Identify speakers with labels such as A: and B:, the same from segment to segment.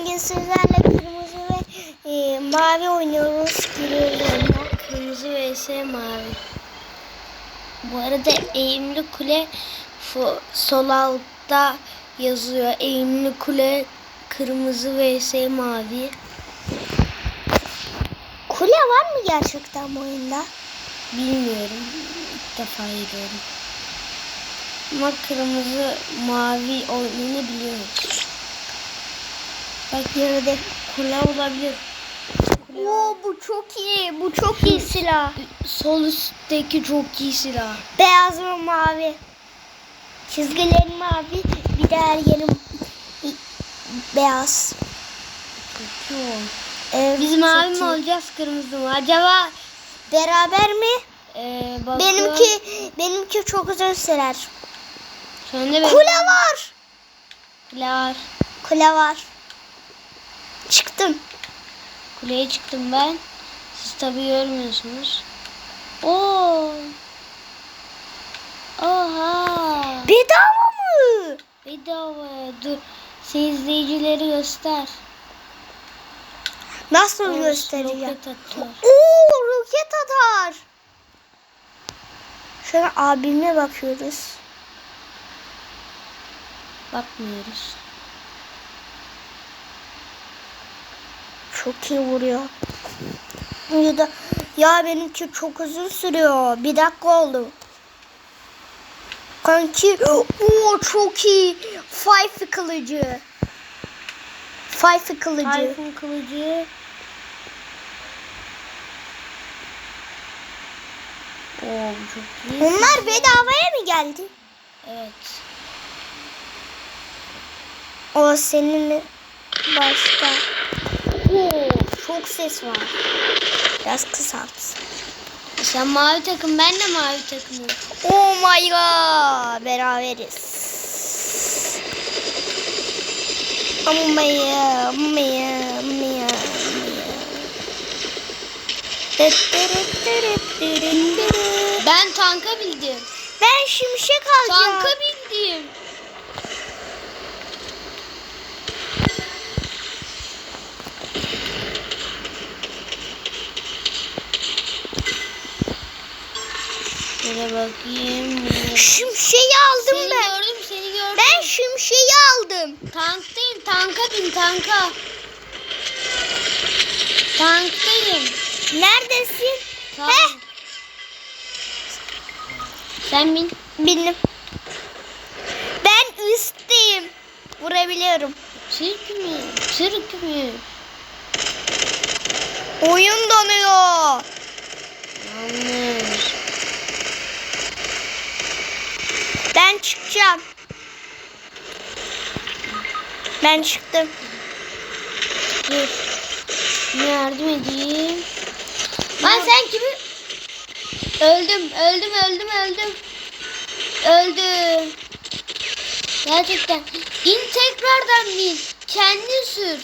A: bugün sizlerle kırmızı ve e, mavi oynuyoruz. Giriyoruz oyuna. Kırmızı vs mavi. Bu arada eğimli kule sol altta yazıyor. Eğimli kule kırmızı vs mavi. Kule var mı gerçekten bu oyunda? Bilmiyorum. İlk defa görüyorum. Ama kırmızı mavi oyunu biliyoruz. Belki yerde kule olabilir. Oo bu çok iyi. Bu çok iyi silah. Sol üstteki çok iyi silah. Beyaz ve mavi. Çizgilerin mavi. Bir de her yerim beyaz.
B: Çok.
A: Evet,
B: Biz mavi mi olacağız kırmızı mı? Acaba
A: Beraber mi?
B: e, bakın.
A: Benimki benimki çok uzun sürer.
B: Sen de benim.
A: Kule var.
B: Kule var.
A: Kule var. Çıktım.
B: Kuleye çıktım ben. Siz tabii görmüyorsunuz. Oo. Oha.
A: Bedava mı?
B: Bedava. Dur. Sen izleyicileri göster.
A: Nasıl
B: Oo,
A: göstereceğim?
B: roket atıyor.
A: Oo roket atar. An abime bakıyoruz.
B: Bakmıyoruz.
A: Çok iyi vuruyor. Ya da ya benimki çok uzun sürüyor. Bir dakika oldu. Kanki o çok iyi. Five kılıcı. Five kılıcı.
B: Tayfun kılıcı. Oo çok iyi.
A: Bunlar bedavaya mı geldi?
B: Evet.
A: O senin başka. Oo, çok ses var. Biraz kısalt.
B: Sen mavi takım ben de mavi takımım.
A: Oh my god. Beraberiz. Amma ya, amma ya, amma ya.
B: Ben tanka bildim.
A: Ben şimşek alacağım.
B: Tanka bildim. Şöyle bakayım.
A: Şimşeği aldım
B: Seni
A: ben.
B: gördüm seni gördüm.
A: Ben şimşeği aldım.
B: Tank değil tanka bin tanka. Tanktayım.
A: Neredesin?
B: Tamam.
A: Heh.
B: Sen bin.
A: Bindim. Ben üstteyim. Vurabiliyorum.
B: Türk mü? Türk mü?
A: Oyun donuyor.
B: Yanlış.
A: Ben çıkacağım. Ben çıktım.
B: Yardım edeyim? Lan sen kimi? Öldüm, öldüm, öldüm, öldüm. Öldüm. Gerçekten. İn tekrardan bin. Kendi sür.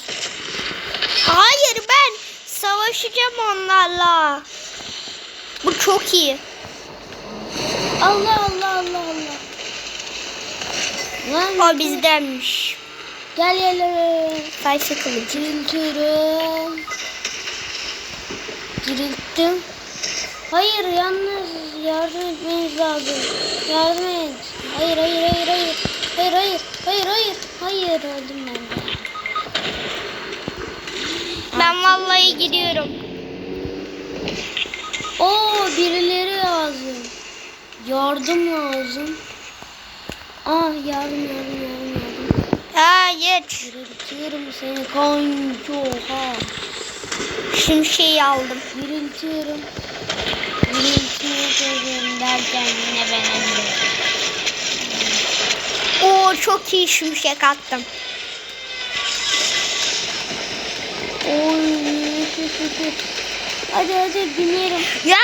A: Hayır ben savaşacağım onlarla. Bu çok iyi.
B: Allah Allah Allah Allah. Lan
A: O bizdenmiş.
B: gel gel gel.
A: Sayfa kılıcı.
B: Diriltiyorum. Dirilttim. Hayır yalnız yardım etmeniz lazım. Yardım et. Hayır hayır hayır hayır. Hayır hayır hayır hayır. Hayır öldüm ben de.
A: Ben vallahi gidiyorum.
B: Oo birileri lazım. Yardım lazım. Ah yardım yardım yardım yardım.
A: Hayır.
B: Diriltiyorum seni kanki oha.
A: Şimşeği aldım.
B: Diriltmeye çalışıyorum derken yine ben öldüm.
A: Oo çok iyi şimşek attım.
B: Oy. Hadi hadi binerim.
A: Ya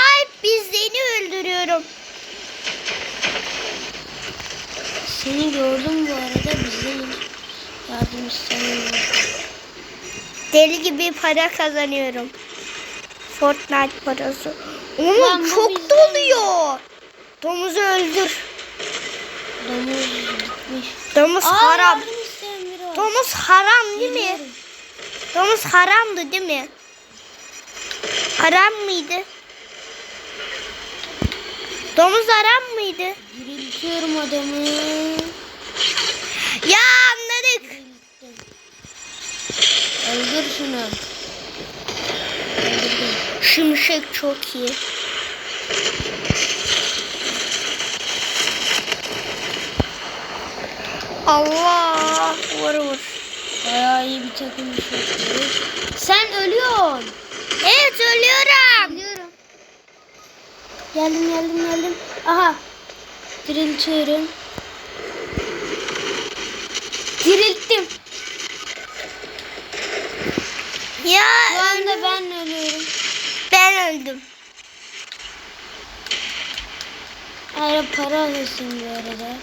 A: biz seni öldürüyorum.
B: Seni gördüm bu arada bizim yardım istemiyorum.
A: Deli gibi para kazanıyorum. Fortnite parası. Oğlum
B: Lan
A: çok
B: bizden.
A: doluyor. Domuzu öldür.
B: Domuz gitmiş.
A: Domuz
B: Aa
A: haram. Domuz haram değil mi? Domuz haramdı değil mi? Haram mıydı? Domuz haram mıydı?
B: Diriltiyorum adamı.
A: Ya anladık.
B: Öldür şunu.
A: Şimşek çok iyi. Allah vur vur.
B: Bayağı iyi bir takım. Sen ölüyorsun.
A: Evet ölüyorum.
B: Biliyorum. Geldim geldim geldim. Aha. Diriltiyorum. Dirilttim.
A: Ya
B: Şu anda ben ölüyorum.
A: ben öldüm.
B: Hayır para alırsın bu arada.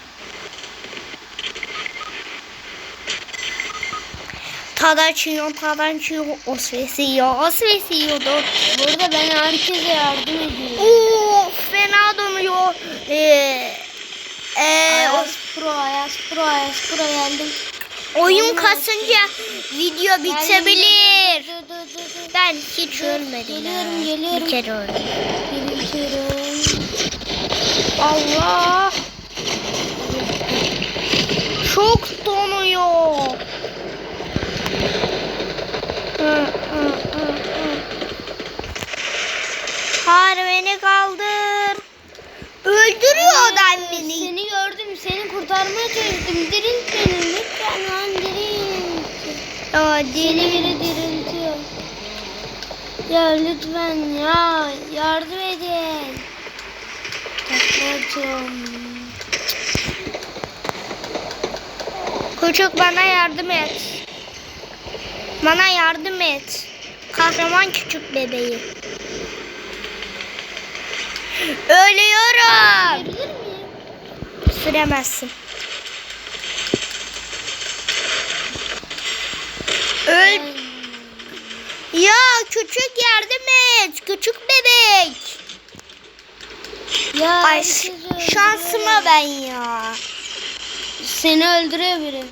A: Tadaçıyor, tadaçıyor, osvesiyor, osvesiyordu.
B: Bu arada ben herkese yardım ediyorum.
A: Oo, fena donuyor. Ee, ee,
B: Ayaz Pro, Ayaz Pro, Ayaz Pro geldim.
A: oyun kasınca video bitebilir.
B: Dur, dur, dur, dur.
A: Ben hiç ölmedim.
B: Geliyorum, geliyorum.
A: Bir kere öldüm.
B: Diriltiyorum.
A: Allah. Çok donuyor. Hı, hı, kaldır. Öldürüyor adam beni.
B: Seni gördüm, seni kurtarmaya çalıştım. Dirilt beni lütfen lan dirilt.
A: Ya
B: Seni
A: deli.
B: biri diriltiyor. Ya lütfen ya yardım edin. Taklacığım.
A: Küçük bana yardım et. Bana yardım et. Kahraman küçük bebeği. Ölüyorum. Süremezsin. Öl. Ya küçük yardım et. Küçük bebek.
B: Ya
A: Ay şansıma ben ya.
B: Seni öldürüyor biri.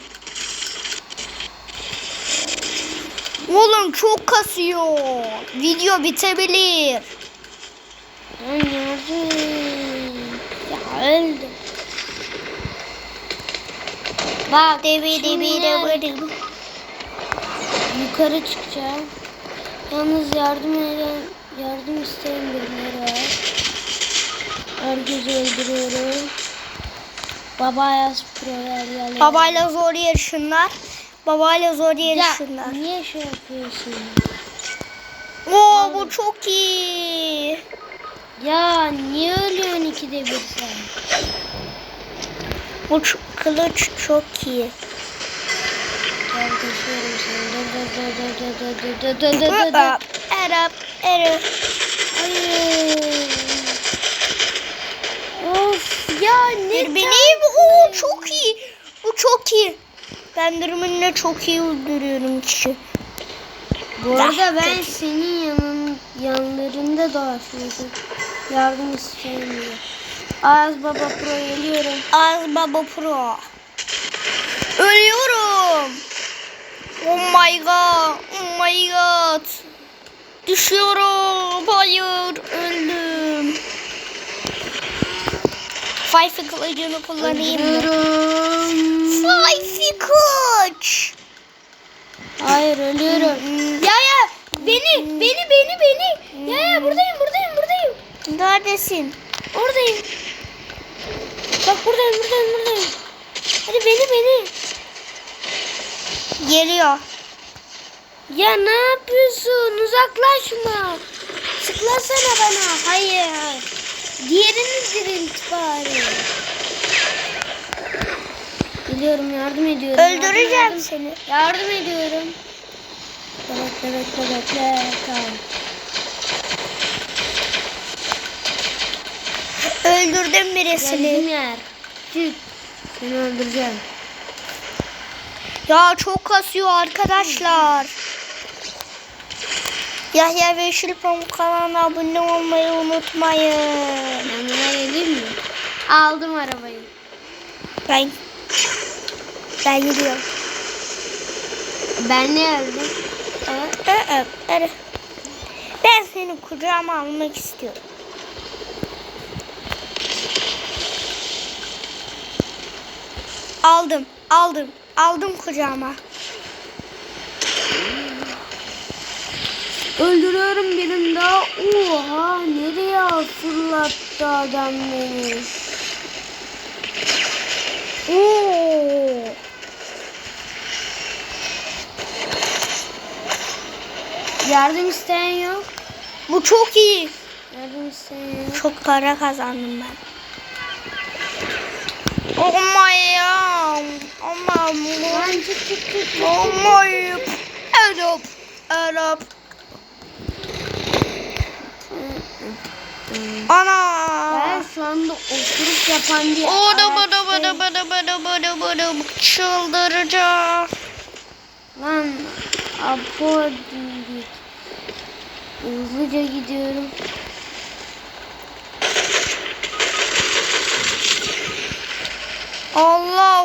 A: Oğlum çok kasıyor. Video bitebilir.
B: Ben et. Ya öldüm. Bak
A: Debi debi debi debi.
B: Yukarı çıkacağım. Yalnız yardım eden, yardım isteyen birileri var. Herkesi öldürüyorum. Baba yaz proyer yerler.
A: Babayla zor yarışınlar. Babayla zor
B: Ya
A: yarışınlar.
B: niye şey yapıyorsun?
A: Oo bu çok iyi.
B: Ya niye ölüyorsun ikide bir sen?
A: Bu kılıç çok iyi.
B: Kardeşlerim seni.
A: Arap,
B: Arap. Of ya ne
A: Birbirine bu çok iyi. Bu çok iyi. Ben durumunda çok iyi öldürüyorum kişi.
B: Bu arada ben senin yanın, yanlarında dolaşıyordum. Yardım istemiyor. Az baba pro geliyorum.
A: Az baba pro. Ölüyorum. Oh my god. Oh my god. Düşüyorum. Hayır. Öldüm. Five kılıcını kullanayım mı?
B: Ölüyorum.
A: Five kılıç.
B: Hayır ölüyorum. Ya ya beni beni beni beni. Ya ya buradayım buradayım.
A: Neredesin?
B: Oradayım. Bak buradayım buradayım buradayım. Hadi beni beni.
A: Geliyor.
B: Ya ne yapıyorsun? Uzaklaşma. Sıklasana bana. Hayır. Diğerini dirilt bari. Biliyorum yardım ediyorum.
A: Öldüreceğim
B: yardım,
A: seni.
B: Yardım ediyorum. Bekle bekle bekle. Tamam.
A: Öldürdüm birisini.
B: Geldim yer. Çık. Seni öldüreceğim.
A: Ya çok kasıyor arkadaşlar. Yahya ve Yeşil Pamuk kanalına abone olmayı unutmayın.
B: Yanına geleyim mi? Aldım arabayı.
A: Ben ben gidiyorum.
B: Ben ne öldüm?
A: Ben seni kucağıma almak istiyorum. Aldım, aldım, aldım kucağıma.
B: Öldürüyorum birini daha. Oha nereye fırlattı adam beni.
A: Oo.
B: Yardım isteyen yok.
A: Bu çok iyi.
B: Yardım isteyen yok.
A: Çok para kazandım ben. Oh my god. Oh my
B: çık.
A: Oh my Arap. Arap. Ana.
B: Ben şu anda oturup yapan bir
A: Oda bada
B: araçtayım.
A: bada bada bada bada bada çıldıracağım.
B: Lan apo dedik. Hızlıca gidiyorum.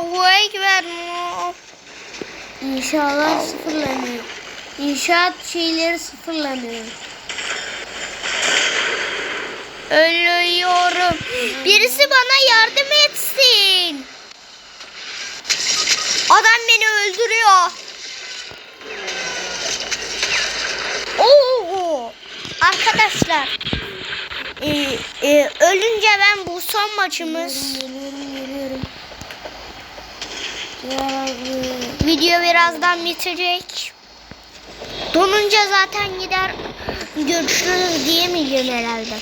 A: Allahu Ekber.
B: İnşaatlar sıfırlanıyor. İnşaat şeyleri sıfırlanıyor.
A: Ölüyorum. Birisi bana yardım etsin. Adam beni öldürüyor. Oo! Arkadaşlar. e, e, ölünce ben bu son maçımız.
B: Geliyorum geliyorum geliyorum. Ya,
A: Video birazdan bitecek. Donunca zaten gider görüşürüz diyemeyeceğim herhalde.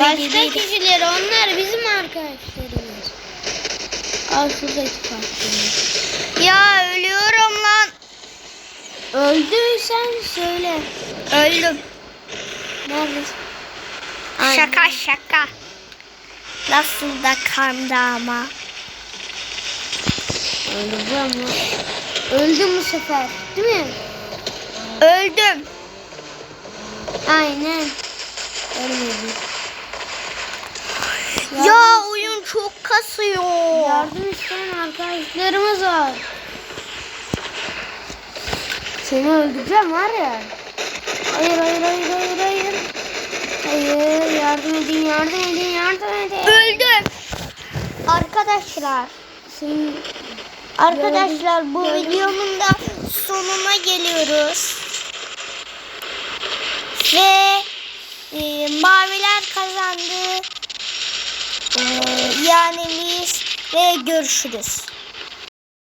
B: Başka kişiler onlar bizim arkadaşlarımız. Al şuradaki kartını.
A: Ya.
B: Öldüysen söyle.
A: Öldüm.
B: Neredesin?
A: Şaka şaka. Nasıl da kandı ama.
B: Öleceğim lan. Öldüm bu sefer. Değil mi?
A: Öldüm.
B: Aynen. Ölmedim.
A: Ya oyun çok kasıyor.
B: Yardım isteyen arkadaşlarımız var. Seni öldüreceğim var ya. Hayır hayır hayır hayır hayır. Hayır yardım edin yardım edin yardım edin.
A: Öldüm. Arkadaşlar.
B: Senin
A: Arkadaşlar bu
B: Gördüm.
A: videomun da sonuna geliyoruz. Ve e, maviler kazandı. E, yani biz ve görüşürüz.